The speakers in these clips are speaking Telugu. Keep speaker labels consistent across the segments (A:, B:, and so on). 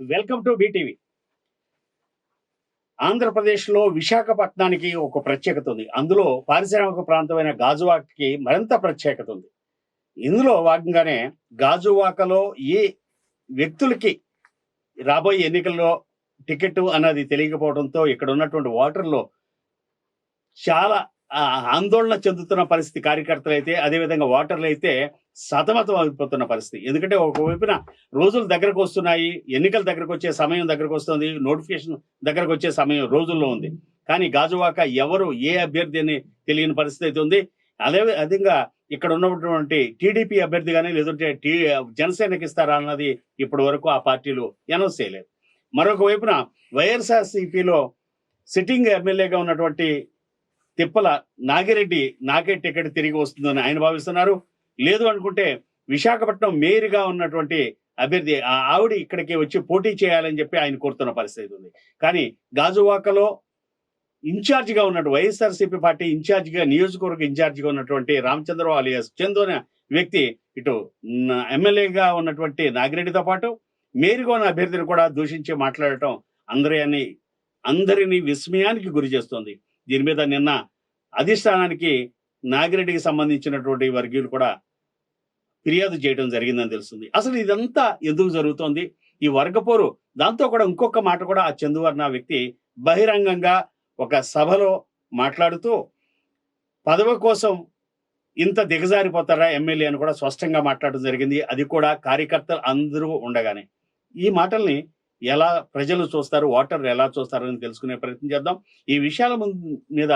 A: Welcome to BTV. ఆంధ్రప్రదేశ్లో విశాఖపట్నానికి ఒక ప్రత్యేకత ఉంది. అందులో పారిశ్రామిక ప్రాంతమైన గాజువాకకి మరింత ప్రత్యేకత ఉంది. ఇందులో భాగంగానే గాజువాకలో ఏ వ్యక్తులకి రాబోయే ఎన్నికల్లో టికెట్ అన్నది తెలియకపోవడంతో ఇక్కడ ఉన్నటువంటి ఓటర్లు చాలా ఆందోళన చెందుతున్న పరిస్థితి కార్యకర్తలు అయితే అదేవిధంగా ఓటర్లు అయితే సతమతం అయిపోతున్న పరిస్థితి. ఎందుకంటే ఒకవైపున రోజులు దగ్గరకు వస్తున్నాయి ఎన్నికల దగ్గరకు వచ్చే సమయం దగ్గరకు వస్తుంది నోటిఫికేషన్ దగ్గరకు వచ్చే సమయం రోజుల్లో ఉంది. కానీ గాజువాక ఎవరు ఏ అభ్యర్థి అని తెలియని పరిస్థితి అయితే ఉంది. అదే విధంగా ఇక్కడ ఉన్నటువంటి టీడీపీ అభ్యర్థి కానీ లేదంటే టీ జనసేనకి ఇస్తారా అన్నది ఇప్పటి వరకు ఆ పార్టీలు అనౌన్స్ చేయలేదు. మరొక వైపున వైఎస్ఆర్సీపీలో సిట్టింగ్ ఎమ్మెల్యేగా ఉన్నటువంటి తిప్పల నాగిరెడ్డి నాకే టికెట్ తిరిగి వస్తుందని ఆయన భావిస్తున్నారు. లేదు అనుకుంటే విశాఖపట్నం మేయర్గా ఉన్నటువంటి అభ్యర్థి ఆ ఆవిడ ఇక్కడికి వచ్చి పోటీ చేయాలని చెప్పి ఆయన కోరుతున్న పరిస్థితి ఉంది. కానీ గాజువాకలో ఇన్ఛార్జిగా ఉన్నట్టు వైఎస్ఆర్సీపీ పార్టీ ఇన్ఛార్జిగా నియోజకవర్గ ఇన్ఛార్జిగా ఉన్నటువంటి రామచంద్రరావు అలియాస్ చందోన వ్యక్తి ఇటు ఎమ్మెల్యేగా ఉన్నటువంటి నాగిరెడ్డితో పాటు మేరుగా ఉన్న అభ్యర్థిని కూడా దూషించి మాట్లాడటం అందరిని అందరినీ విస్మయానికి గురి చేస్తోంది. దీని మీద నిన్న అధిష్టానానికి నాగిరెడ్డికి సంబంధించినటువంటి వర్గీయులు కూడా ఫిర్యాదు చేయడం జరిగిందని తెలుస్తుంది. అసలు ఇదంతా ఎందుకు జరుగుతోంది? ఈ వర్గపోరు దాంతో కూడా ఇంకొక మాట కూడా ఆ చందువర్ణ వ్యక్తి బహిరంగంగా ఒక సభలో మాట్లాడుతూ పదవి కోసం ఇంత దిగజారిపోతారా ఎమ్మెల్యే అని కూడా స్పష్టంగా మాట్లాడడం జరిగింది. అది కూడా కార్యకర్తలు అందరూ ఉండగానే. ఈ మాటల్ని ఎలా ప్రజలు చూస్తారు ఓటర్లు ఎలా చూస్తారు అని తెలుసుకునే ప్రయత్నం చేద్దాం. ఈ విషయాల ముందు- మీద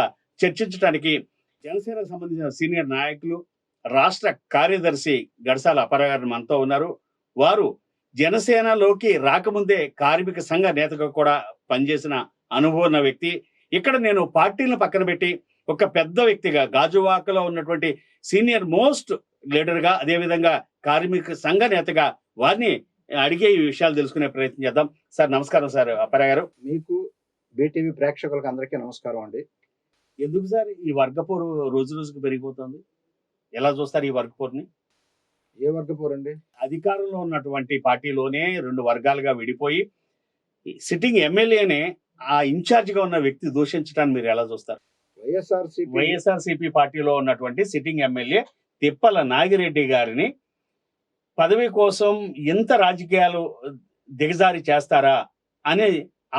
A: చర్చించడానికి జనసేనకు సంబంధించిన సీనియర్ నాయకులు రాష్ట్ర కార్యదర్శి గడసాల అపరగారు మనతో ఉన్నారు. వారు జనసేనలోకి రాకముందే కార్మిక సంఘ నేతగా కూడా పనిచేసిన అనుభవం ఉన్న వ్యక్తి. ఇక్కడ నేను పార్టీలను పక్కన పెట్టి ఒక పెద్ద వ్యక్తిగా గాజువాకలో ఉన్నటువంటి సీనియర్ మోస్ట్ లీడర్గా అదేవిధంగా కార్మిక సంఘ నేతగా వారిని అడిగే ఈ విషయాలు తెలుసుకునే ప్రయత్నం చేద్దాం. సార్ నమస్కారం సార్ అపరా గారు.
B: మీకు బీటీవీ ప్రేక్షకులకు అందరికీ నమస్కారం అండి.
A: ఎందుకు సార్ ఈ వర్గపోరు రోజు రోజుకు పెరిగిపోతుంది? ఎలా చూస్తారు ఈ వర్గపోరుని?
B: ఏ వర్గపోరండి
A: అధికారంలో ఉన్నటువంటి పార్టీలోనే రెండు వర్గాలుగా విడిపోయి సిట్టింగ్ ఎమ్మెల్యేనే ఆ ఇన్ఛార్జ్గా ఉన్న వ్యక్తి దూషించడాన్ని మీరు ఎలా చూస్తారు?
B: వైఎస్ఆర్సీపీ
A: వైఎస్ఆర్సీపీ పార్టీలో ఉన్నటువంటి సిట్టింగ్ ఎమ్మెల్యే తిప్పల నాగిరెడ్డి గారిని పదవి కోసం ఎంత రాజకీయాలు దిగజారి చేస్తారా అనే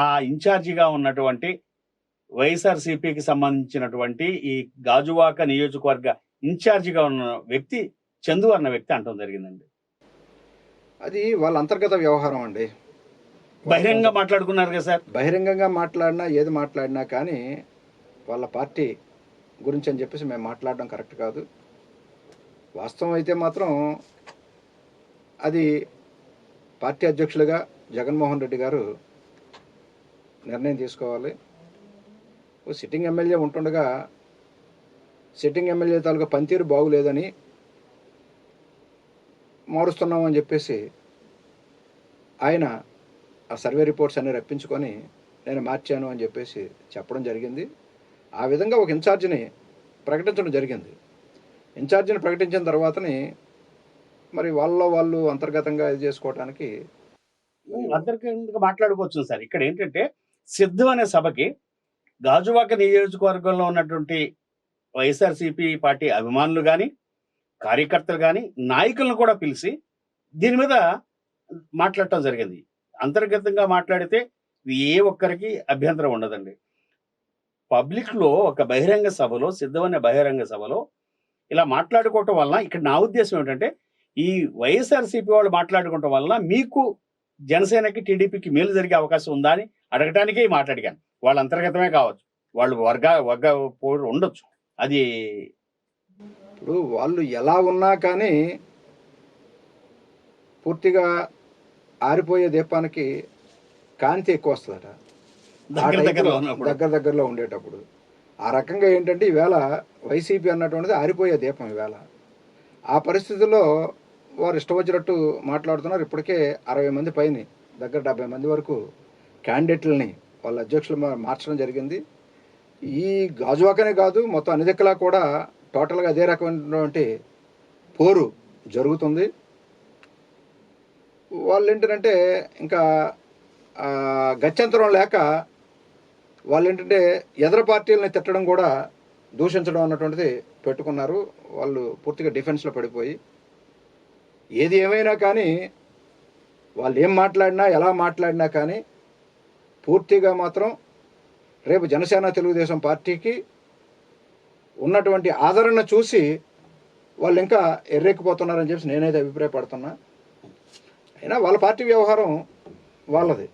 A: ఆ ఇన్ఛార్జిగా ఉన్నటువంటి వైఎస్ఆర్సీపీకి సంబంధించినటువంటి ఈ గాజువాక నియోజకవర్గ ఇన్ఛార్జిగా ఉన్న వ్యక్తి చందు అన్న వ్యక్తి అంటం జరిగిందండి.
B: అది వాళ్ళ అంతర్గత వ్యవహారం అండి.
A: బహిరంగ మాట్లాడుకున్నారు కదా సార్.
B: బహిరంగంగా మాట్లాడినా ఏది మాట్లాడినా కానీ వాళ్ళ పార్టీ గురించి అని చెప్పేసి మేము మాట్లాడడం కరెక్ట్ కాదు. వాస్తవం అయితే మాత్రం అది పార్టీ అధ్యక్షులుగా జగన్మోహన్ రెడ్డి గారు నిర్ణయం తీసుకోవాలి. ఓ సిట్టింగ్ ఎమ్మెల్యే ఉంటుండగా సిట్టింగ్ ఎమ్మెల్యే తాలూకా పనితీరు బాగులేదని మారుస్తున్నామని చెప్పేసి ఆయన ఆ సర్వే రిపోర్ట్స్ అన్ని రప్పించుకొని నేను మార్చాను అని చెప్పేసి చెప్పడం జరిగింది. ఆ విధంగా ఒక ఇన్ఛార్జిని ప్రకటించడం జరిగింది. ఇన్ఛార్జిని ప్రకటించిన తర్వాతనే మరి వాళ్ళ వాళ్ళు అంతర్గతంగా ఇది చేసుకోవటానికి
A: అంతర్గతంగా మాట్లాడుకోవచ్చు సార్. ఇక్కడ ఏంటంటే సిద్ధం అనే సభకి గాజువాక నియోజకవర్గంలో ఉన్నటువంటి వైఎస్ఆర్సీపీ పార్టీ అభిమానులు కానీ కార్యకర్తలు కానీ నాయకులను కూడా పిలిచి దీని మీద మాట్లాడటం జరిగింది. అంతర్గతంగా మాట్లాడితే ఏ ఒక్కరికి అభ్యంతరం ఉండదండి. పబ్లిక్లో ఒక బహిరంగ సభలో సిద్ధమైన బహిరంగ సభలో ఇలా మాట్లాడుకోవటం వలన ఇక్కడ నా ఉద్దేశం ఏంటంటే ఈ వైఎస్ఆర్సీపీ వాళ్ళు మాట్లాడుకోవటం వలన మీకు జనసేనకి టీడీపీకి మేలు జరిగే అవకాశం ఉందా అని అడగటానికే ఈ మాట అడిగాను. వాళ్ళ అంతర్గతమే కావచ్చు. వాళ్ళు వర్గ వర్గ పోరు ఉండొచ్చు. అది
B: ఇప్పుడు వాళ్ళు ఎలా ఉన్నా కానీ పూర్తిగా ఆరిపోయే దీపానికి కాంతి ఎక్కువ వస్తుందట.
A: దగ్గర దగ్గరలో
B: ఉండేటప్పుడు. ఆ రకంగా ఏంటంటే ఈవేళ వైసీపీ అన్నటువంటిది ఆరిపోయే దీపం ఈవేళ. ఆ పరిస్థితుల్లో వారు ఇష్టం వచ్చినట్టు మాట్లాడుతున్నారు. ఇప్పటికే అరవై మంది పైన దగ్గర డెబ్బై మంది వరకు క్యాండిడేట్లని వాళ్ళ అధ్యక్షులు మార్చడం జరిగింది. ఈ గాజువాకనే కాదు మొత్తం అన్ని దిక్కులా కూడా టోటల్గా అదే రకమైనటువంటి పోరు జరుగుతుంది. వాళ్ళు ఏంటంటే ఇంకా గత్యంతరం లేక వాళ్ళు ఏంటంటే ఎదర పార్టీలని తిట్టడం కూడా దూషించడం అన్నటువంటిది పెట్టుకున్నారు. వాళ్ళు పూర్తిగా డిఫెన్స్లో పడిపోయి ఏది ఏమైనా కానీ వాళ్ళు ఏం మాట్లాడినా ఎలా మాట్లాడినా కానీ పూర్తిగా మాత్రం రేపు జనసేన తెలుగుదేశం పార్టీకి ఉన్నటువంటి ఆదరణ చూసి వాళ్ళు ఇంకా ఎర్రెక్కిపోతున్నారని చెప్పి నేనైతే అభిప్రాయపడుతున్నా. అయినా వాళ్ళ పార్టీ వ్యవహారం వాళ్ళది.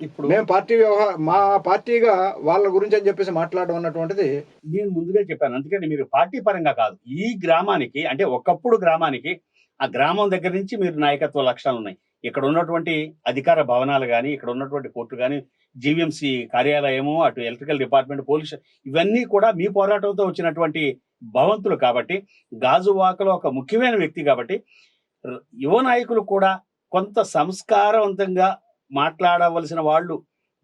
A: ఇప్పుడు
B: మేము పార్టీ వ్యవహారం మా పార్టీగా వాళ్ళ గురించి అని చెప్పేసి మాట్లాడడం అన్నటువంటిది
A: నేను ముందుగా చెప్పాను. అందుకని మీరు పార్టీ పరంగా కాదు ఈ గ్రామానికి అంటే ఒకప్పుడు గ్రామానికి ఆ గ్రామం దగ్గర నుంచి మీరు నాయకత్వ లక్షణాలు ఉన్నాయి. ఇక్కడ ఉన్నటువంటి అధికార భవనాలు కానీ ఇక్కడ ఉన్నటువంటి కోర్టు కానీ జీవీఎంసీ కార్యాలయము అటు ఎలక్ట్రికల్ డిపార్ట్మెంట్ పోలీసు ఇవన్నీ కూడా మీ పోరాటంతో వచ్చినటువంటి భవంతులు కాబట్టి గాజువాకలో ఒక ముఖ్యమైన వ్యక్తి కాబట్టి యువ నాయకులు కూడా కొంత సంస్కారవంతంగా మాట్లాడవలసిన వాళ్ళు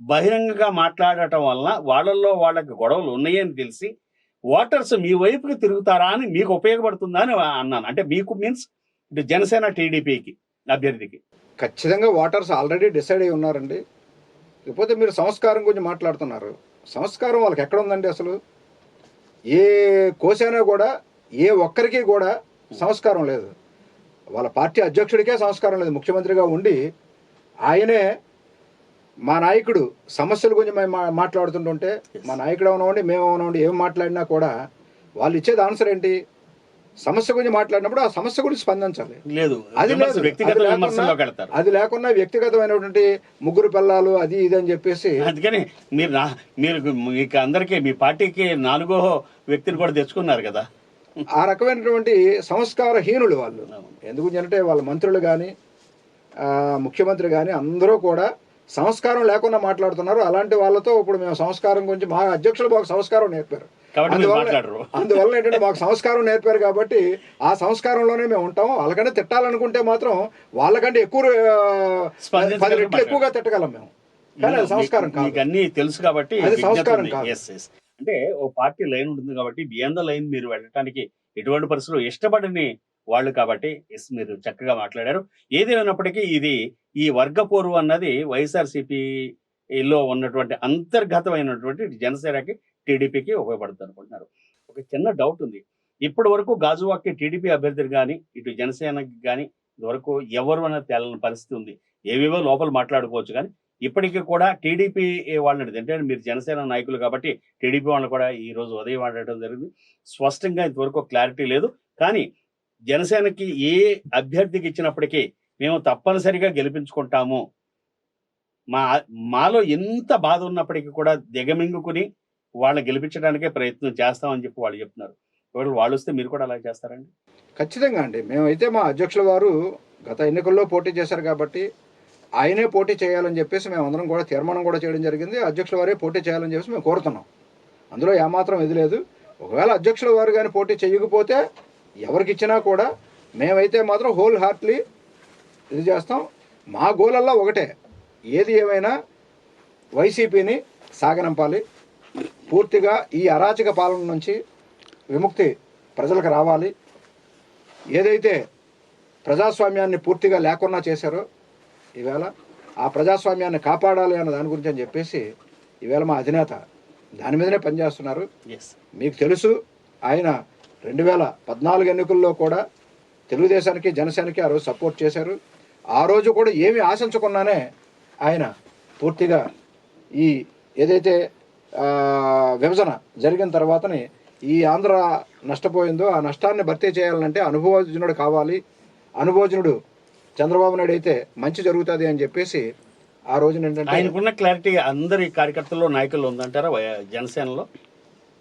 A: బహిరంగంగా మాట్లాడటం వలన వాళ్ళల్లో వాళ్ళకి గొడవలు ఉన్నాయని తెలిసి ఓటర్స్ మీ వైపుకి తిరుగుతారా అని మీకు ఉపయోగపడుతుందా అని అన్నాను. అంటే మీకు మీన్స్ ఇటు జనసేన టీడీపీకి అభ్యర్థికి.
B: ఖచ్చితంగా ఓటర్స్ ఆల్రెడీ డిసైడ్ అయి ఉన్నారండి. లేకపోతే మీరు సంస్కారం గురించి మాట్లాడుతున్నారు. సంస్కారం వాళ్ళకి ఎక్కడ ఉందండి అసలు? ఏ కోసైనా కూడా ఏ ఒక్కరికి కూడా సంస్కారం లేదు. వాళ్ళ పార్టీ అధ్యక్షుడికే సంస్కారం లేదు. ముఖ్యమంత్రిగా ఉండి ఆయనే మా నాయకుడు సమస్యల గురించి మేము మా- మాట్లాడుతుంటుంటే మా నాయకుడు అవనండి మేము అవనండి ఏం మాట్లాడినా కూడా వాళ్ళు ఇచ్చేది ఆన్సర్ ఏంటి? సమస్య గురించి మాట్లాడినప్పుడు ఆ సమస్య గురించి స్పందించాలి.
A: లేదు.
B: అది.
A: వ్యక్తిగత
B: అది లేకుండా- వ్యక్తిగతమైనటువంటి ముగ్గురు పిల్లలు అది ఇది అని చెప్పేసి
A: అందుకని మీరు మీరు మీకు అందరికీ మీ పార్టీకి నాలుగో వ్యక్తిని కూడా తెచ్చుకున్నారు కదా.
B: ఆ రకమైనటువంటి సంస్కారహీనులు వాళ్ళు. ఎందుకు అంటే వాళ్ళ మంత్రులు కానీ ముఖ్యమంత్రి కానీ అందరూ కూడా సంస్కారం లేకుండా మాట్లాడుతున్నారు. అలాంటి వాళ్ళతో ఇప్పుడు మేము సంస్కారం గురించి మా అధ్యక్షులు మాకు సంస్కారం నేర్పారు. అందువల్ల ఏంటంటే మాకు సంస్కారం నేర్పారు కాబట్టి ఆ సంస్కారంలోనే మేము ఉంటాం. వాళ్ళకంటే తిట్టాలనుకుంటే మాత్రం వాళ్ళకంటే ఎక్కువ పది రెట్లు ఎక్కువగా తిట్టగలం మేము. కానీ సంస్కారం కాదు.
A: అన్ని తెలుసు కాబట్టి
B: అది సంస్కారం. కాదు.
A: అంటే ఓ పార్టీ లైన్ ఉంటుంది కాబట్టి బియాండ్ ద లైన్ మీరు వెళ్ళటానికి ఎటువంటి పరిస్థితులు ఇష్టపడని వాళ్ళు కాబట్టి ఎస్ మీరు చక్కగా మాట్లాడారు. ఏదేమైనప్పటికీ ఇది ఈ వర్గపోరు అన్నది వైఎస్ఆర్సీపీ లో ఉన్నటువంటి అంతర్గతమైనటువంటి జనసేనకి టీడీపీకి ఉపయోగపడుతుంది అనుకుంటున్నారు ఒక చిన్న డౌట్ ఉంది. ఇప్పటి వరకు గాజువాక్కి టీడీపీ అభ్యర్థులు కానీ ఇటు జనసేనకి కానీ ఇదివరకు ఎవరు అనేది తేలని పరిస్థితి ఉంది. ఏవేవో లోపల మాట్లాడుకోవచ్చు కానీ ఇప్పటికీ కూడా టీడీపీ వాళ్ళని అంటే మీరు జనసేన నాయకులు కాబట్టి టీడీపీ వాళ్ళని కూడా ఈ రోజు ఉదయం ఆడటం జరిగింది. స్పష్టంగా ఇంతవరకు క్లారిటీ లేదు. కానీ జనసేనకి ఏ అభ్యర్థికి ఇచ్చినప్పటికీ మేము తప్పనిసరిగా గెలిపించుకుంటాము. మా మాలో ఎంత బాధ ఉన్నప్పటికీ కూడా దిగమింగుకుని వాళ్ళని గెలిపించడానికే ప్రయత్నం చేస్తామని చెప్పి వాళ్ళు చెప్తున్నారు. ఒకవేళ వాళ్ళు వస్తే మీరు కూడా అలా చేస్తారండి?
B: ఖచ్చితంగా అండి. మేమైతే మా అధ్యక్షుల వారు గత ఎన్నికల్లో పోటీ చేశారు కాబట్టి ఆయనే పోటీ చేయాలని చెప్పేసి మేము అందరం కూడా తీర్మానం కూడా చేయడం జరిగింది. అధ్యక్షుల వారే పోటీ చేయాలని చెప్పేసి మేము కోరుతున్నాం. అందులో ఏమాత్రం ఇది లేదు. ఒకవేళ అధ్యక్షుల వారు కానీ పోటీ చేయకపోతే ఎవరికి ఇచ్చినా కూడా మేమైతే మాత్రం హోల్ హార్ట్లీ ఇది చేస్తాం. మా గోలల్లో ఒకటే. ఏది ఏమైనా వైసీపీని సాగనంపాలి. పూర్తిగా ఈ అరాచక పాలన నుంచి విముక్తి ప్రజలకు రావాలి. ఏదైతే ప్రజాస్వామ్యాన్ని పూర్తిగా లేకుండా చేశారో ఈవేళ ఆ ప్రజాస్వామ్యాన్ని కాపాడాలి అన్న దాని గురించి అని చెప్పేసి ఈవేళ మా అధినేత దాని మీదనే పనిచేస్తున్నారు. మీకు తెలుసు ఆయన రెండు వేల పద్నాలుగు ఎన్నికల్లో కూడా తెలుగుదేశానికి జనసేనకి ఆ రోజు సపోర్ట్ చేశారు. ఆ రోజు కూడా ఏమి ఆశించకుండానే ఆయన పూర్తిగా ఈ ఏదైతే విభజన జరిగిన తర్వాతని ఈ ఆంధ్ర నష్టపోయిందో ఆ నష్టాన్ని భర్తీ చేయాలంటే అనుభవజ్ఞుడు కావాలి. అనుభవజ్ఞుడు చంద్రబాబు నాయుడు అయితే మంచి జరుగుతుంది అని చెప్పేసి ఆ రోజున ఏంటంటే
A: ఆయనకున్న క్లారిటీ అందరి కార్యకర్తల్లో నాయకుల్లో ఉందంటారా జనసేనలో?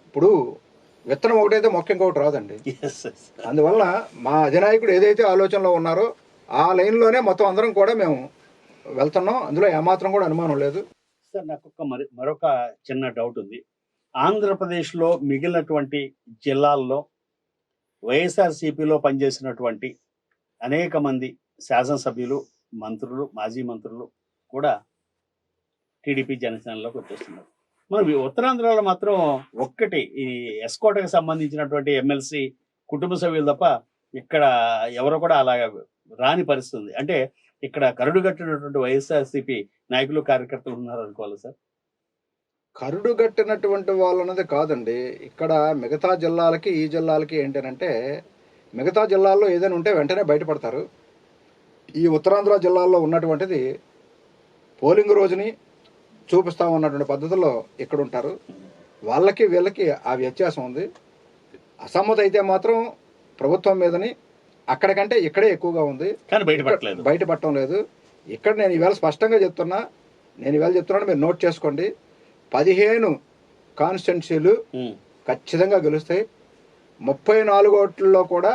B: ఇప్పుడు విత్తనం ఒకటైతే మొక్క ఇంకొకటి రాదండి. అందువల్ల మా అధినాయకుడు ఏదైతే ఆలోచనలో ఉన్నారో ఆ లైన్లోనే మొత్తం అందరం కూడా మేము వెళ్తున్నాం. అందులో ఏమాత్రం కూడా అనుమానం లేదు.
A: సార్ నాకు ఒక మరి మరొక చిన్న డౌట్ ఉంది. ఆంధ్రప్రదేశ్లో మిగిలినటువంటి జిల్లాల్లో వైఎస్ఆర్సీపీలో పనిచేసినటువంటి అనేక మంది శాసనసభ్యులు మంత్రులు మాజీ మంత్రులు కూడా టీడీపీ జనసేనలోకి వచ్చేస్తున్నారు. మరి ఉత్తరాంధ్రలో మాత్రం ఒక్కటి ఈ ఎస్కోటకి సంబంధించినటువంటి ఎమ్మెల్సీ కుటుంబ సభ్యులు తప్ప ఇక్కడ ఎవరు కూడా అలాగా రాని పరిస్థితి ఉంది. అంటే ఇక్కడ కరుడు కట్టినటువంటి వైఎస్ఆర్సీపీ నాయకులు కార్యకర్తలు ఉన్నారు అనుకోవాలి సార్?
B: కరుడు గట్టినటువంటి వాళ్ళు అన్నది కాదండి. ఇక్కడ మిగతా జిల్లాలకి ఈ జిల్లాలకి ఏంటంటే మిగతా జిల్లాల్లో ఏదైనా ఉంటే వెంటనే బయటపడతారు. ఈ ఉత్తరాంధ్ర జిల్లాల్లో ఉన్నటువంటిది పోలింగ్ రోజుని చూపిస్తాం ఉన్నటువంటి పద్ధతుల్లో ఇక్కడ ఉంటారు. వాళ్ళకి వీళ్ళకి ఆ వ్యత్యాసం ఉంది. అసమ్మతి అయితే మాత్రం ప్రభుత్వం మీదని అక్కడికంటే ఇక్కడే ఎక్కువగా ఉంది.
A: కానీ బయటపడలేదు
B: బయటపడటం లేదు. ఇక్కడ నేను ఈవేళ స్పష్టంగా చెప్తున్నా నేను ఈవేళ చెప్తున్నాను మీరు నోట్ చేసుకోండి. పదిహేను కాన్స్టిట్యున్సీలు. ఖచ్చితంగా గెలుస్తాయి. ముప్పై నాలుగు ఓట్లలో కూడా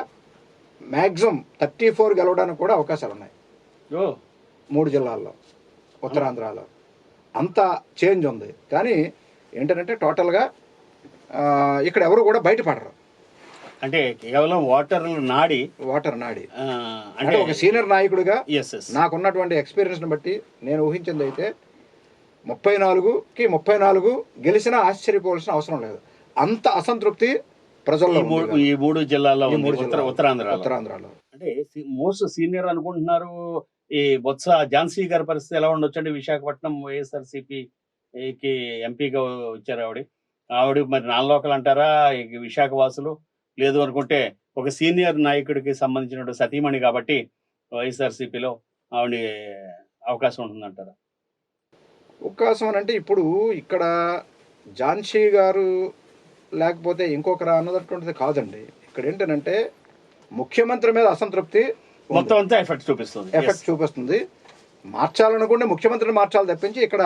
B: మ్యాక్సిమం థర్టీ ఫోర్ గెలవడానికి కూడా అవకాశాలు ఉన్నాయి. మూడు జిల్లాల్లో ఉత్తరాంధ్రలో. అంత చేంజ్ ఉంది. కానీ ఏంటంటే టోటల్గా ఇక్కడ ఎవరు కూడా బయటపడరు.
A: అంటే కేవలం ఓటర్లు నాడి
B: వాటర్ నాడి.
A: ఆ,
B: అంటే ఒక సీనియర్ నాయకుడిగా నాకున్నటువంటి ఎక్స్పీరియన్స్ని బట్టి నేను ఊహించింది అయితే ముప్పై నాలుగుకి ముప్పై నాలుగు గెలిచినా ఆశ్చర్యపోవాల్సిన అవసరం లేదు. అంత అసంతృప్తి ప్రజల్లో
A: ఈ మూడు
B: ఇవాళ.
A: ఈ మూడు జిల్లాల్లో. ఉత్తరాంధ్ర
B: ఉత్తరాంధ్రలో.
A: అంటే మోస్ట్ సీనియర్ అనుకుంటున్నారు ఈ బొత్స ఝాన్సీ గారి పరిస్థితి ఎలా ఉండొచ్చు అంటే విశాఖపట్నం వైఎస్ఆర్సీపీకి ఎంపీగా వచ్చారు ఆవిడ. ఆవిడ మరి నాన్ లోకల్ అంటారా? విశాఖ వాసులు లేదు అనుకుంటే ఒక సీనియర్ నాయకుడికి సంబంధించిన సతీమణి కాబట్టి వైఎస్ఆర్సీపీలో ఆవిడ అవకాశం ఉంటుందంటారా?
B: అవకాశం అని అంటే ఇప్పుడు ఇక్కడ ఝాన్సీ గారు లేకపోతే ఇంకొకరా అన్నటువంటిది కాదండి. ఇక్కడ ఏంటంటే ముఖ్యమంత్రి మీద అసంతృప్తి.
A: మొత్తం అంతా ఎఫెక్ట్ చూపిస్తుంది.
B: ఎఫెక్ట్ చూపిస్తుంది. మార్చాలనుకుంటే ముఖ్యమంత్రిని మార్చాలి తప్పించి ఇక్కడ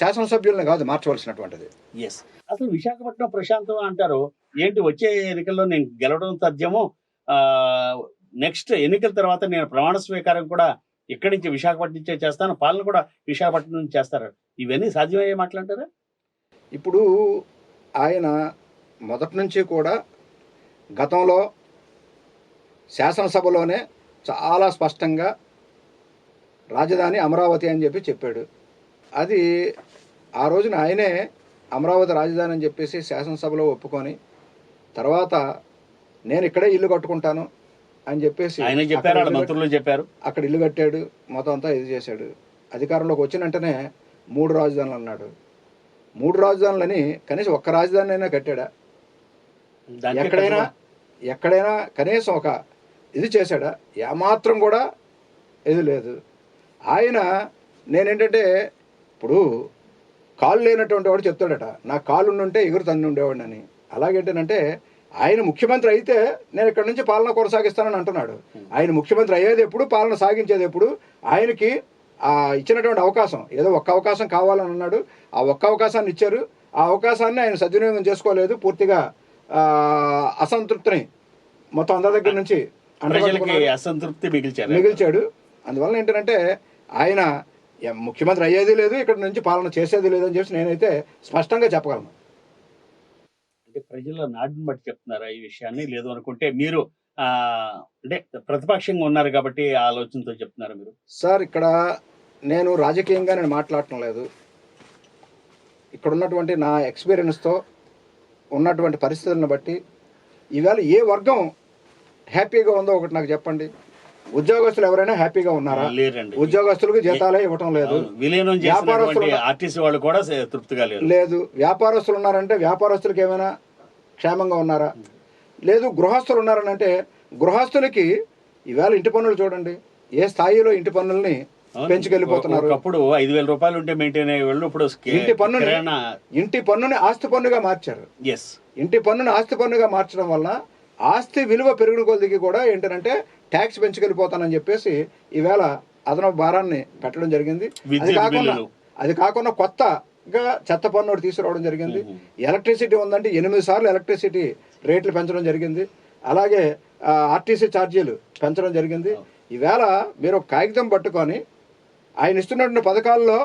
B: శాసనసభ్యుల్ని కాదు మార్చవలసినటువంటిది.
A: ఎస్ అసలు విశాఖపట్నం ప్రశాంతం అంటారు. ఏంటి వచ్చే ఎన్నికల్లో నేను గెలవడం తథ్యము నెక్స్ట్ ఎన్నికల తర్వాత నేను ప్రమాణ స్వీకారం కూడా ఇక్కడి నుంచి విశాఖపట్నం నుంచే చేస్తాను. పాలన కూడా విశాఖపట్నం నుంచి చేస్తారు. ఇవన్నీ సాధ్యమయ్యే మాట్లాడారా
B: ఇప్పుడు ఆయన మొదటి నుంచి కూడా గతంలో శాసనసభలోనే చాలా స్పష్టంగా రాజధాని అమరావతి అని చెప్పి చెప్పాడు. అది ఆ రోజున ఆయనే అమరావతి రాజధాని అని చెప్పేసి శాసనసభలో ఒప్పుకొని తర్వాత నేను ఇక్కడే ఇల్లు కట్టుకుంటాను అని చెప్పేసి
A: ఆయన చెప్పారు? మంత్రులు చెప్పారు.
B: అక్కడ ఇల్లు కట్టాడు మొత్తం అంతా ఇది చేశాడు. అధికారంలోకి వచ్చిన వెంటనే మూడు రాజధానులు అన్నాడు. మూడు రాజధానులని కనీసం ఒక్క రాజధాని అయినా కట్టాడా? ఎక్కడైనా ఎక్కడైనా కనీసం ఒక ఇది చేశాడా? ఏమాత్రం కూడా ఇది లేదు. ఆయన నేనేంటంటే ఇప్పుడు కాళ్ళు లేనటువంటి వాడు చెప్తాడట నా కాళ్ళు ఉంటే ఎగురు తన్ను ఉండేవాడిని అని. అలాగేంటంటే ఆయన ముఖ్యమంత్రి అయితే నేను ఇక్కడ నుంచి పాలన కొనసాగిస్తానని అంటున్నాడు. ఆయన ముఖ్యమంత్రి అయ్యేది ఎప్పుడు పాలన సాగించేది ఎప్పుడు? ఆయనకి ఆ ఇచ్చినటువంటి అవకాశం ఏదో ఒక్క అవకాశం కావాలని అన్నాడు. ఆ ఒక్క అవకాశాన్ని ఇచ్చారు. ఆ అవకాశాన్ని ఆయన సద్వినియోగం చేసుకోలేదు. పూర్తిగా అసంతృప్తిని మొత్తం అందరి దగ్గర నుంచి.
A: అసంతృప్తి మిగిల్చారు.
B: మిగిల్చాడు. అందువల్ల ఏంటంటే ఆయన ముఖ్యమంత్రి అయ్యేది లేదు ఇక్కడ నుంచి పాలన చేసేది లేదు అని చెప్పి నేనైతే స్పష్టంగా చెప్పగలను.
A: అంటే ప్రజల నాడిని బట్టి చెప్తున్నారా ఈ విషయాన్ని? లేదు అనుకుంటే మీరు అంటే ప్రతిపక్షంగా ఉన్నారు కాబట్టి ఆలోచనతో చెప్తున్నారు మీరు?
B: సార్ ఇక్కడ నేను రాజకీయంగా నేను మాట్లాడటం లేదు. ఇక్కడ ఉన్నటువంటి నా ఎక్స్పీరియన్స్తో ఉన్నటువంటి పరిస్థితులను బట్టి ఈవేళ ఏ వర్గం హ్యాపీగా ఉందో ఒకటి నాకు చెప్పండి. ఉద్యోగస్తులు ఎవరైనా హ్యాపీగా ఉన్నారా?
A: లేరండి.
B: ఉద్యోగస్తులకు జీతాలే ఇవ్వటం లేదు.
A: విలీనం
B: వ్యాపారస్తులు-
A: ఆర్టీసీ వాళ్ళు కూడా తృప్తిగా లేరు.
B: లేదు. వ్యాపారస్తులు ఉన్నారంటే వ్యాపారస్తులకు ఏమైనా క్షేమంగా ఉన్నారా? లేదు గృహస్థులు ఉన్నారని అంటే గృహస్థులకి ఈవేళ ఇంటి పన్నులు చూడండి. ఏ స్థాయిలో ఇంటి పన్నుల్ని
A: అవును.
B: పెంచుకెళ్ళిపోతున్నారు?
A: ఒకప్పుడు ఐదు వేల రూపాయలు ఉంటే మెయింటైన్ అయ్యే వాళ్ళు ఇప్పుడు
B: ఇంటి పన్నుని-
A: కిరాణా
B: ఇంటి పన్నుని ఆస్తి పన్నుగా మార్చారు.
A: ఎస్
B: ఇంటి పన్నుని ఆస్తి పన్నుగా మార్చడం వల్ల ఆస్తి విలువ పెరిగిన కొద్దికి కూడా ఏంటంటే ట్యాక్స్ పెంచుకెళ్ళిపోతానని చెప్పేసి ఈవేళ అదనపు భారాన్ని పెట్టడం జరిగింది. అది కాకుండా అది కాకుండా కొత్తగా చెత్త పన్ను తీసుకురావడం జరిగింది. ఎలక్ట్రిసిటీ ఉందంటే ఎనిమిది సార్లు ఎలక్ట్రిసిటీ రేట్లు పెంచడం జరిగింది. అలాగే ఆర్టీసీ ఛార్జీలు పెంచడం జరిగింది. ఈవేళ మీరు ఒక కాగితం పట్టుకొని ఆయన ఇస్తున్నటువంటి పథకాల్లో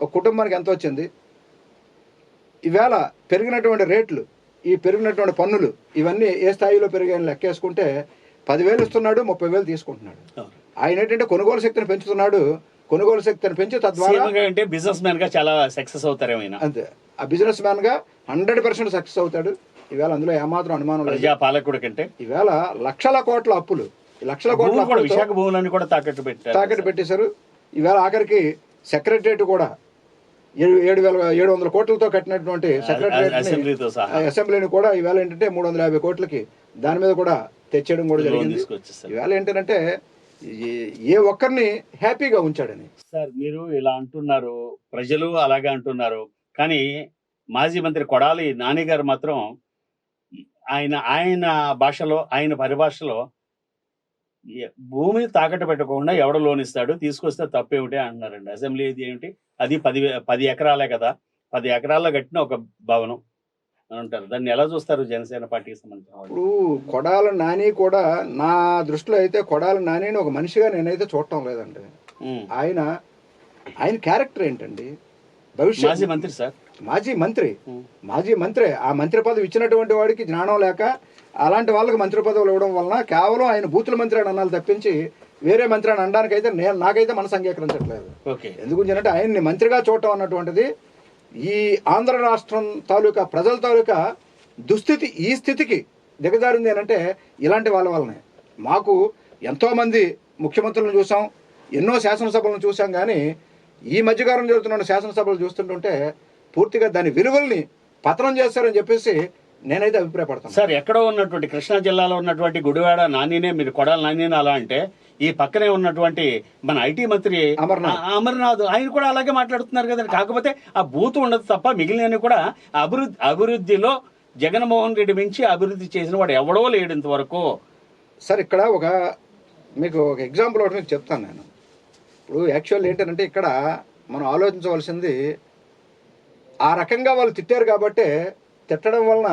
B: ఒక కుటుంబానికి ఎంత వచ్చింది? ఈవేళ పెరిగినటువంటి రేట్లు ఈ పెరిగినటువంటి పన్నులు ఇవన్నీ ఏ స్థాయిలో పెరిగాయని లెక్కేసుకుంటే పదివేలు ఇస్తున్నాడు ముప్పై వేలు తీసుకుంటున్నాడు. ఆయన ఏంటంటే కొనుగోలు శక్తిని పెంచుతున్నాడు. కొనుగోలు శక్తిని పెంచి తద్వారా
A: అంటే బిజినెస్ మ్యాన్గా చాలా సక్సెస్ అవుతారు
B: అంతే. ఆ బిజినెస్ మ్యాన్గా హండ్రెడ్ పర్సెంట్ సక్సెస్ అవుతాడు. ఈవేళ అందులో ఏమాత్రం అనుమానం లేదు.
A: పాలకుడు కంటే.
B: ఈవేళ లక్షల కోట్ల అప్పులు. ఈ లక్షల కోట్ల
A: విశాఖ భూములన్నీ కూడా తాకట్టు పెట్టారు.
B: తాకట్టు పెట్టేశారు. ఈవేళ ఆఖరికి సెక్రటరియట్ కూడా ఏడు ఏడు వేల ఏడు వందల కోట్లతో కట్టినటువంటి
A: సహా.
B: అసెంబ్లీని కూడా ఈవేళ ఏంటంటే మూడు వందల యాభై కోట్లకి దాని మీద కూడా తెచ్చేయడం కూడా
A: లోన్
B: జరిగింది. ఈవేళ ఏంటంటే ఏ- ఒక్కరిని హ్యాపీగా ఉంచాడని.
A: సార్ మీరు ఇలా అంటున్నారు ప్రజలు అలాగే అంటున్నారు కానీ మాజీ మంత్రి కొడాలి నాని గారు మాత్రం ఆయన ఆయన భాషలో ఆయన పరిభాషలో భూమిని తాకట్టు పెట్టకుండా ఎవడ లోన్ ఇస్తాడు తీసుకొస్తే తప్పేమిటి అంటున్నారండి. అసెంబ్లీ ఇది ఏమిటి? అది పది పది ఎకరాలే కదా. పది ఎకరాల్లో కట్టిన ఒక భవనం. అంటారు. దాన్ని ఎలా చూస్తారు జనసేన పార్టీకి సంబంధించిన?
B: ఇప్పుడు కొడాల నాని కూడా నా దృష్టిలో అయితే కొడాల నానిని ఒక మనిషిగా నేనైతే చూడటం లేదండి. ఆయన ఆయన క్యారెక్టర్ ఏంటండి?
A: మాజీ
B: భవిష్యత్
A: మంత్రి సార్.
B: మాజీ మంత్రి. మాజీ మంత్రి. ఆ మంత్రి పదవి ఇచ్చినటువంటి వాడికి జ్ఞానం లేక అలాంటి వాళ్ళకి మంత్రి పదవులు ఇవ్వడం వలన కేవలం ఆయన బూతుల మంత్రి అని అనాలి తప్పించి వేరే మంత్రి అని అనడానికైతే నేను నాకైతే మనసు అంగీకరించట్లేదు. ఎందుకు అంటే ఆయన్ని మంత్రిగా చూడటం అన్నటువంటిది ఈ ఆంధ్ర రాష్ట్రం తాలూకా ప్రజల తాలూకా దుస్థితి ఈ స్థితికి దిగజారింది అంటే ఇలాంటి వాళ్ళ వల్లనే. మాకు ఎంతోమంది ముఖ్యమంత్రులను చూసాం ఎన్నో శాసనసభలను చూసాం కానీ ఈ మధ్యకాలం జరుగుతున్న శాసనసభలు చూస్తుంటుంటే పూర్తిగా దాని విలువల్ని పతనం చేస్తారని చెప్పేసి నేనైతే అభిప్రాయపడతాను.
A: సార్ ఎక్కడో ఉన్నటువంటి కృష్ణా జిల్లాలో ఉన్నటువంటి గుడివాడ నానినే మీరు కొడాలి నానినే అలా అంటే ఈ పక్కనే ఉన్నటువంటి మన ఐటీ మంత్రి
B: అమర్నాథ్.
A: ఆయన కూడా అలాగే మాట్లాడుతున్నారు కదండి. కాకపోతే ఆ బూత్ ఉండదు తప్ప మిగిలినవి కూడా అభివృద్ధి అభివృద్ధిలో జగన్మోహన్ రెడ్డి మించి అభివృద్ధి చేసిన వాడు ఎవడో లేడు ఇంతవరకు.
B: సార్ ఇక్కడ ఒక మీకు ఒక ఎగ్జాంపుల్ ఒకటి మీకు చెప్తాను నేను. ఇప్పుడు యాక్చువల్ ఏంటంటే ఇక్కడ మనం ఆలోచించవలసింది ఆ రకంగా వాళ్ళు తిట్టారు కాబట్టే తిట్టడం వలన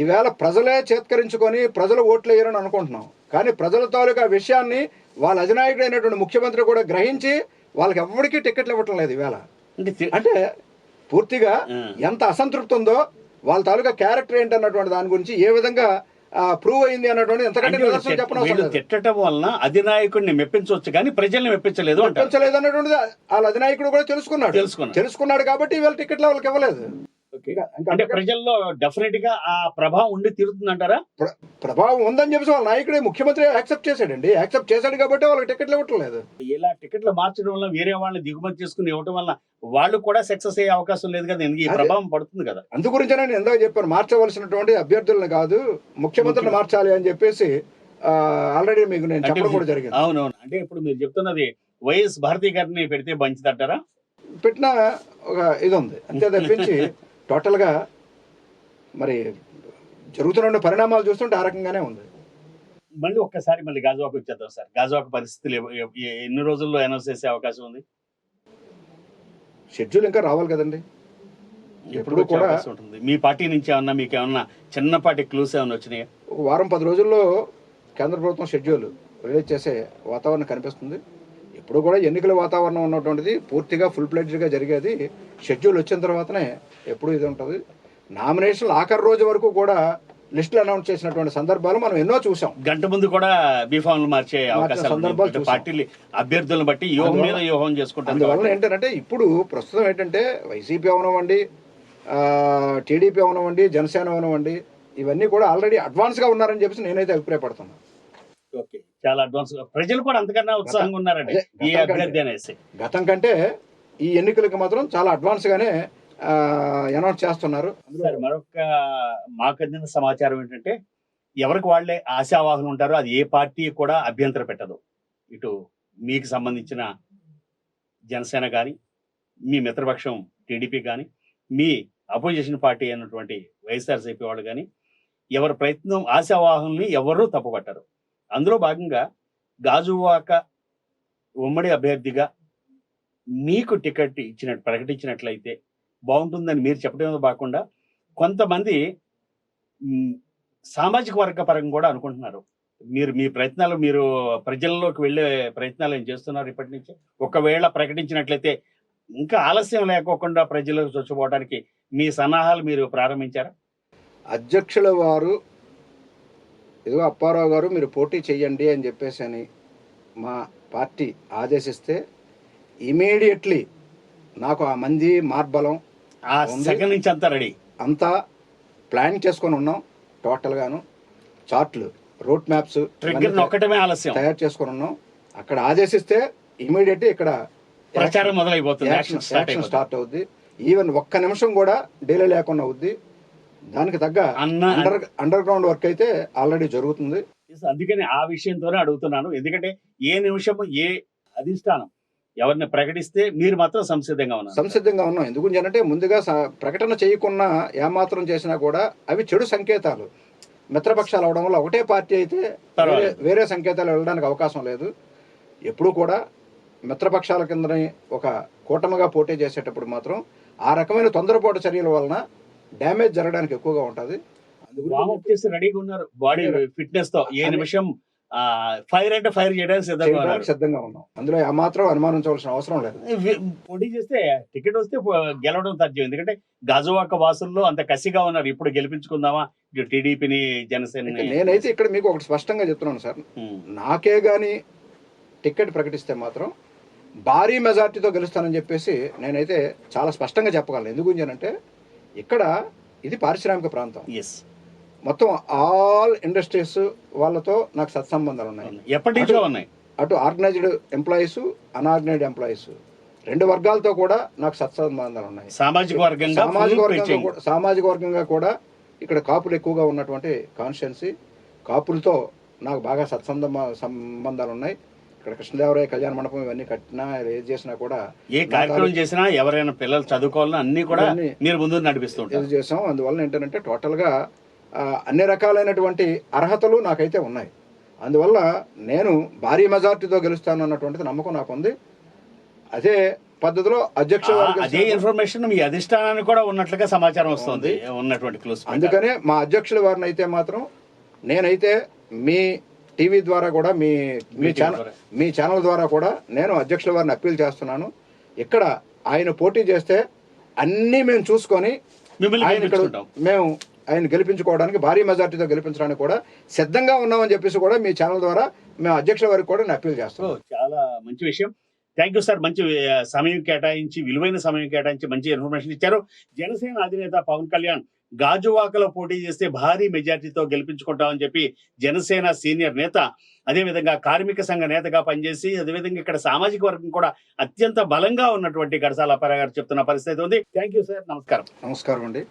B: ఈవేళ ప్రజలే చేత్కరించుకొని ప్రజలు ఓట్లు వేయరని అనుకుంటున్నాం. కానీ ప్రజల తాలూకా విషయాన్ని వాళ్ళ అధినాయకుడు అయినటువంటి ముఖ్యమంత్రి కూడా గ్రహించి వాళ్ళకి ఎవరికీ టికెట్లు ఇవ్వటం లేదు ఈవేళ.
A: అంటే
B: పూర్తిగా. ఎంత అసంతృప్తి ఉందో వాళ్ళ తాలూకా క్యారెక్టర్ ఏంటి అన్నటువంటి దాని గురించి ఏ విధంగా ప్రూవ్ అయింది అన్నటువంటి ఎంతకంటే
A: వీళ్ళు
B: నిదర్శనం
A: వీళ్ళు
B: లేదు.
A: తిట్టడం వలన అధినాయకుడిని మెప్పించవచ్చు కానీ ప్రజల్ని మెప్పించలేదు అంటారు.
B: పెంచలేదు అన్నటువంటిది వాళ్ళ అధినాయకుడు కూడా తెలుసుకున్నాడు.
A: తెలుసుకున్నాడు.
B: తెలుసుకున్నాడు కాబట్టి ఇవాళ టికెట్లు వాళ్ళకి ఇవ్వలేదు.
A: అంటే ప్రజల్లో డెఫినెట్గా ఆ ప్రభావం ఉండి తీరుతుందంటారా
B: ప్ర- ప్రభావం ఉందని చెప్పేసి వాళ్ళ నాయకుడే ముఖ్యమంత్రి యాక్సెప్ట్ చేశాడండి. యాక్సెప్ట్ చేశాడు కాబట్టి వాళ్ళకి టికెట్లు ఇవ్వట్లేదు
A: ఇలా టికెట్లు మార్చడం వల్ల వేరే వాళ్ళని దిగుమతి చేసుకుని ఇవ్వడం వల్ల వాళ్ళు కూడా సక్సెస్ అయ్యే అవకాశం లేదు కదా. ఎందుకు? ఈ. ప్రభావం పడుతుంది కదా.
B: అందు గురించే నేను ఎందాక చెప్పాను మార్చవలసినటువంటి అభ్యర్థులను కాదు ముఖ్యమంత్రిని మార్చాలి అని చెప్పేసి ఆల్రెడీ మీకు నేను చెప్పడం కూడా జరిగింది.
A: అవునవును. అంటే ఇప్పుడు మీరు చెప్తున్నది వైఎస్ భారతి గారిని పెడితే మంచిదంటారా
B: పెట్టిన ఒక ఇది ఉంది. అంతే తప్పించి టోటల్గా మరి జరుగుతున్న పరిణామాలు చూస్తుంటే ఆ రకంగానే ఉంది.
A: మళ్ళీ ఒక్కసారి మళ్ళీ గాజువాకు వచ్చేద్దాం సార్. గాజువాకు పరిస్థితులు ఎన్ని రోజుల్లో అనౌన్స్ చేసే అవకాశం ఉంది?
B: షెడ్యూల్ ఇంకా రావాలి కదండి.
A: ఎప్పుడు
B: కూడా
A: ఉంటుంది. మీ పార్టీ నుంచి ఏమన్నా మీకు ఏమన్నా చిన్నపాటి క్లూస్ ఏమన్నా వచ్చినాయా?
B: ఒక వారం పది రోజుల్లో కేంద్ర ప్రభుత్వం షెడ్యూల్ రిలీజ్ చేసే వాతావరణం కనిపిస్తుంది. ఇప్పుడు కూడా ఎన్నికల వాతావరణం ఉన్నటువంటిది పూర్తిగా ఫుల్గా జరిగేది షెడ్యూల్ వచ్చిన తర్వాతనే ఎప్పుడు ఇది ఉంటుంది. నామినేషన్లు ఆఖరి రోజు వరకు కూడా లిస్టులు అనౌన్స్ చేసినటువంటి సందర్భాలు మనం ఎన్నో చూసాం.
A: గంట ముందు కూడా బీఫామ్లు మార్చే
B: సందర్భాలు.
A: పార్టీలు అభ్యర్థులను బట్టి యోహం మీద యోహం చేసుకుంటారు
B: అందువల్ల. ఏంటంటే ఇప్పుడు ప్రస్తుతం ఏంటంటే వైసీపీ అవనవండి టీడీపీ అవనవండి జనసేన అవనవండి ఇవన్నీ కూడా ఆల్రెడీ అడ్వాన్స్గా ఉన్నారని చెప్పేసి నేనైతే అభిప్రాయపడుతున్నాను
A: ఓకే చాలా అడ్వాన్స్. ప్రజలు కూడా అంతకన్నా ఉత్సాహంగా ఉన్నారండి. ఈ అభ్యర్థి. అనేసి.
B: గతం కంటే ఈ ఎన్నికలకు మాత్రం చాలా అడ్వాన్స్గానే అనౌన్స్ చేస్తున్నారు.
A: సార్ మరొక మాకు అందిన సమాచారం ఏంటంటే ఎవరికి వాళ్ళే ఆశావాహులు ఉంటారో అది ఏ పార్టీ కూడా అభ్యంతర పెట్టదు. ఇటు మీకు సంబంధించిన జనసేన కానీ మీ మిత్రపక్షం టీడీపీ కానీ మీ అపోజిషన్ పార్టీ అయినటువంటి వైఎస్ఆర్సీపీ వాళ్ళు కానీ ఎవరి ప్రయత్నం ఆశావాహుల్ని ఎవరూ తప్పుపట్టరు. అందులో భాగంగా గాజువాక ఉమ్మడి అభ్యర్థిగా మీకు టికెట్ ఇచ్చినట్టు ప్రకటించినట్లయితే బాగుంటుందని మీరు చెప్పడమే కాకుండా కొంతమంది సామాజిక వర్గ పరంగా కూడా అనుకుంటున్నారు. మీరు మీ ప్రయత్నాలు మీరు ప్రజల్లోకి వెళ్ళే ప్రయత్నాలు ఏం చేస్తున్నారు ఇప్పటి నుంచి? ఒకవేళ ప్రకటించినట్లయితే ఇంకా ఆలస్యం లేకోకుండా ప్రజలకు చొచ్చుకోవడానికి మీ సన్నాహాలు మీరు ప్రారంభించారా?
B: అధ్యక్షుల వారు ఇదిగో అప్పారావు గారు మీరు పోటీ చెయ్యండి అని చెప్పేసి అని మా పార్టీ ఆదేశిస్తే ఇమీడియట్లీ నాకు ఆ మంది మార్బలం.
A: సెకండ్ నుంచి అంతా రెడీ.
B: అంతా ప్లాన్ చేసుకొని ఉన్నాం టోటల్గాను చార్ట్లు రూట్ మ్యాప్స్
A: ఆలస్యం.
B: తయారు చేసుకుని ఉన్నాం. అక్కడ ఆదేశిస్తే ఇమీడియట్ ఇక్కడ
A: ప్రచారం మొదలైపోతుంది.
B: యాక్షన్
A: స్టార్ట్
B: అవుద్ది. ఈవెన్ ఒక్క నిమిషం కూడా డిలే లేకుండా అవుద్ది. దానికి తగ్గ అండర్ అండర్ గ్రౌండ్ వర్క్ అయితే ఆల్రెడీ జరుగుతుంది.
A: అందుకని ఆ విషయంతోనే అడుగుతున్నాను. ఎందుకంటే ఏ నిమిషం ఏ అధిష్టానం ఎవరిని ప్రకటిస్తే మీరు మాత్రం సంసిద్ధంగా ఉన్నారు.
B: సంసిద్ధంగా ఉన్నాం. ఎందుకు అంటే ముందుగా ప్రకటన చేయకుండా ఏమాత్రం చేసినా కూడా అవి చెడు సంకేతాలు. మిత్రపక్షాలు అవడం వల్ల ఒకటే పార్టీ అయితే. వేరే సంకేతాలు వెళ్ళడానికి అవకాశం లేదు. ఎప్పుడు కూడా మిత్రపక్షాల కిందని ఒక కూటమిగా పోటీ చేసేటప్పుడు మాత్రం ఆ రకమైన తొందరపాటు చర్యల వలన డ్యామేజ్ జరగడానికి ఎక్కువగా ఉంటుంది.
A: చేసి రెడీగా ఉన్నారు. బాడీ ఫిట్నెస్తో. ఏ నిమిషం ఫైర్ అంటే ఫైర్ చేయడానికి సిద్ధంగా
B: సిద్ధంగా ఉన్నాం. అందులో ఏమాత్రం అనుమానించవలసిన అవసరం లేదు.
A: పోటీ చేస్తే టికెట్ వస్తే గెలవడం తథ్యం ఎందుకంటే గాజువాక వాసుల్లో అంత కసిగా ఉన్నారు. ఇప్పుడు గెలిపించుకుందామా? టీడీపీని జనసేన
B: నేనైతే ఇక్కడ మీకు ఒకటి స్పష్టంగా చెప్తున్నాను సార్. నాకే గాని టికెట్ ప్రకటిస్తే మాత్రం భారీ మెజార్టీతో గెలుస్తానని చెప్పేసి నేనైతే చాలా స్పష్టంగా చెప్పగలను. ఎందుకు అంటే ఇక్కడ ఇది పారిశ్రామిక ప్రాంతం.
A: ఎస్
B: మొత్తం ఆల్ ఇండస్ట్రీస్ వాళ్ళతో నాకు సత్సంబంధాలు ఉన్నాయి.
A: ఎప్పటి నుంచో ఉన్నాయి?
B: అటు ఆర్గనైజ్డ్ ఎంప్లాయీస్ అన్ఆర్గనైజ్డ్ ఎంప్లాయీస్. రెండు వర్గాలతో కూడా నాకు సత్సంబంధాలు ఉన్నాయి.
A: సామాజిక వర్గంగా
B: సామాజిక వర్గంగా సామాజిక వర్గంగా కూడా ఇక్కడ కాపులు ఎక్కువగా ఉన్నటువంటి కాన్స్టిట్యున్సీ కాపులతో నాకు బాగా సత్సంబంధ సంబంధాలు ఉన్నాయి. ఇక్కడ కృష్ణదేవరాయ కళ్యాణ మండపం ఇవన్నీ కట్టినా ఏది చేసినా కూడా
A: ఏ కార్యక్రమం చేసినా ఎవరైనా పిల్లలు చదువుకోవాలన్నా అన్ని కూడా మీరు ముందు నడిపిస్తుంటారు.
B: ఇది చేసాం అందువల్ల ఏంటంటే టోటల్గా అన్ని రకాలైనటువంటి అర్హతలు నాకైతే ఉన్నాయి. అందువల్ల నేను భారీ మెజార్టీతో గెలుస్తాను అన్నటువంటిది నమ్మకం నాకు ఉంది అదే పద్ధతిలో అధ్యక్ష
A: అదే ఇన్ఫర్మేషన్ మీ అధిష్టానానికి కూడా ఉన్నట్లుగా సమాచారం వస్తుంది ఉన్నటువంటి
B: అందుకనే మా అధ్యక్షుల వారిని అయితే మాత్రం నేనైతే మీ టీవీ ద్వారా కూడా మీ మీ ఛానల్. మీ ఛానల్ ద్వారా కూడా నేను అధ్యక్షుల వారిని అప్పీల్ చేస్తున్నాను. ఇక్కడ ఆయన పోటీ చేస్తే అన్నీ మేము చూసుకొని
A: మిమ్మల్ని
B: ఆయన ఇక్కడ మేము ఆయన గెలిపించుకోవడానికి భారీ మెజార్టీతో గెలిపించడానికి కూడా సిద్ధంగా ఉన్నామని చెప్పేసి కూడా మీ ఛానల్ ద్వారా మేము అధ్యక్షుల వారికి కూడా నేను అప్పీల్
A: సో
B: చేస్తున్నాను
A: చాలా మంచి విషయం. థ్యాంక్ యూ సార్ మంచి సమయం కేటాయించి విలువైన సమయం కేటాయించి మంచి ఇన్ఫర్మేషన్ ఇచ్చారు. జనసేన అధినేత పవన్ కళ్యాణ్ గాజువాకలో పోటీ చేస్తే భారీ మెజార్టీతో గెలిపించుకుంటామని చెప్పి జనసేన సీనియర్ నేత అదేవిధంగా కార్మిక సంఘ నేతగా పనిచేసి అదేవిధంగా ఇక్కడ సామాజిక వర్గం కూడా అత్యంత బలంగా ఉన్నటువంటి గడసాల అప్పారావు గారు చెప్తున్న పరిస్థితి ఉంది. Thank you sir. నమస్కారం.
B: నమస్కారం అండి.